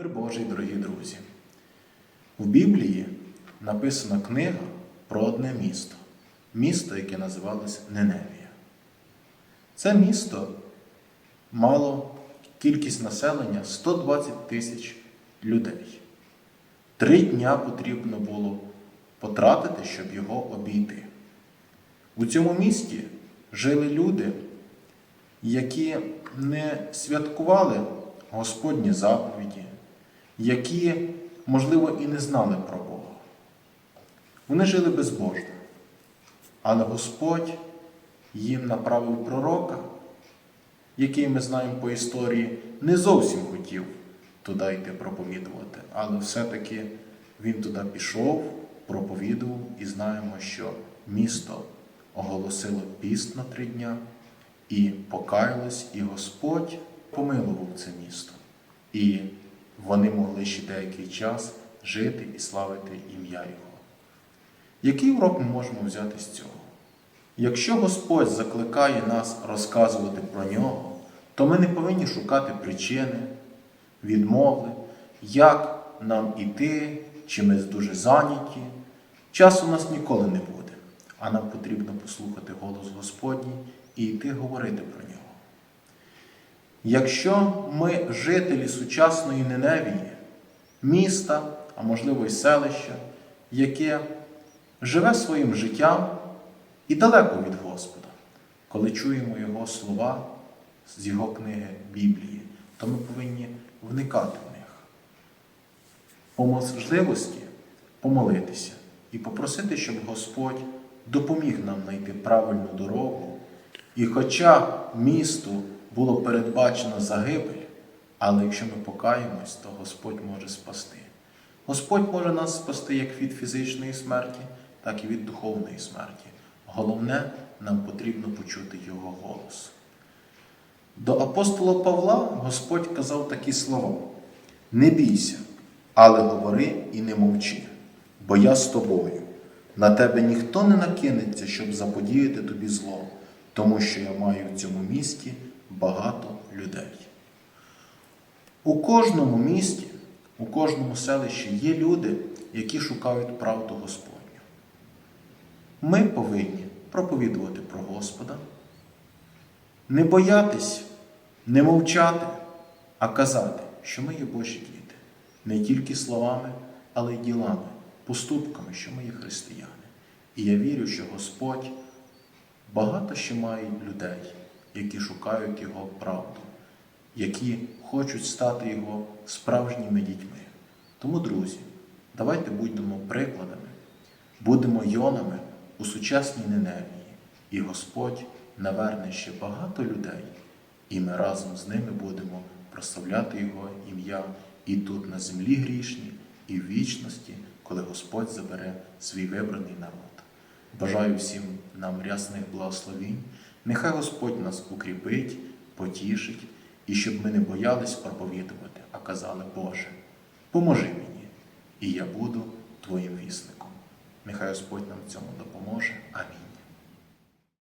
Мир Божий, дорогі друзі. В Біблії написана книга про одне місто. Місто, яке називалось Неневія. Це місто мало кількість населення 120 тисяч людей. Три дня потрібно було потратити, щоб його обійти. У цьому місті жили люди, які не святкували Господні заповіді, які, можливо, і не знали про Бога. Вони жили безбожно. Але Господь їм направив пророка, який ми знаємо по історії, не зовсім хотів туди йти проповідувати, але все-таки він туди пішов, проповідував і знаємо, що місто оголосило піст на три дня і покаялось, і Господь помилував це місто. І вони могли ще деякий час жити і славити ім'я Його. Який урок ми можемо взяти з цього? Якщо Господь закликає нас розказувати про нього, то ми не повинні шукати причини, відмови, як нам іти, чи ми дуже зайняті. Часу у нас ніколи не буде, а нам потрібно послухати голос Господній і йти говорити про нього. Якщо ми жителі сучасної Неневії, міста, а можливо й селища, яке живе своїм життям і далеко від Господа, коли чуємо Його слова з Його книги Біблії, то ми повинні вникати в них. По можливості помолитися і попросити, щоб Господь допоміг нам знайти правильну дорогу. І хоча місту було передбачено загибель, але якщо ми покаємось, то Господь може спасти. Господь може нас спасти як від фізичної смерті, так і від духовної смерті. Головне, нам потрібно почути Його голос. До апостола Павла Господь казав такі слова: Не бійся, але говори і не мовчи, бо я з тобою. На тебе ніхто не накинеться, щоб заподіяти тобі зло, тому що я маю в цьому місті багато людей. У кожному місті, у кожному селищі є люди, які шукають правду Господню. Ми повинні проповідувати про Господа, не боятись, не мовчати, а казати, що ми є Божі діти, не тільки словами, але й ділами, поступками, що ми є християни. І я вірю, що Господь багато ще має людей, які шукають Його правду, які хочуть стати Його справжніми дітьми. Тому, друзі, давайте будемо прикладами, будемо йонами у сучасній Неневії, і Господь наверне ще багато людей, і ми разом з ними будемо прославляти Його ім'я і тут на землі грішні, і в вічності, коли Господь забере свій вибраний народ. Бажаю всім нам рясних благословінь. Нехай Господь нас укріпить, потішить, і щоб ми не боялись проповідувати, а казали, Боже, поможи мені, і я буду Твоїм вісником. Нехай Господь нам в цьому допоможе. Амінь.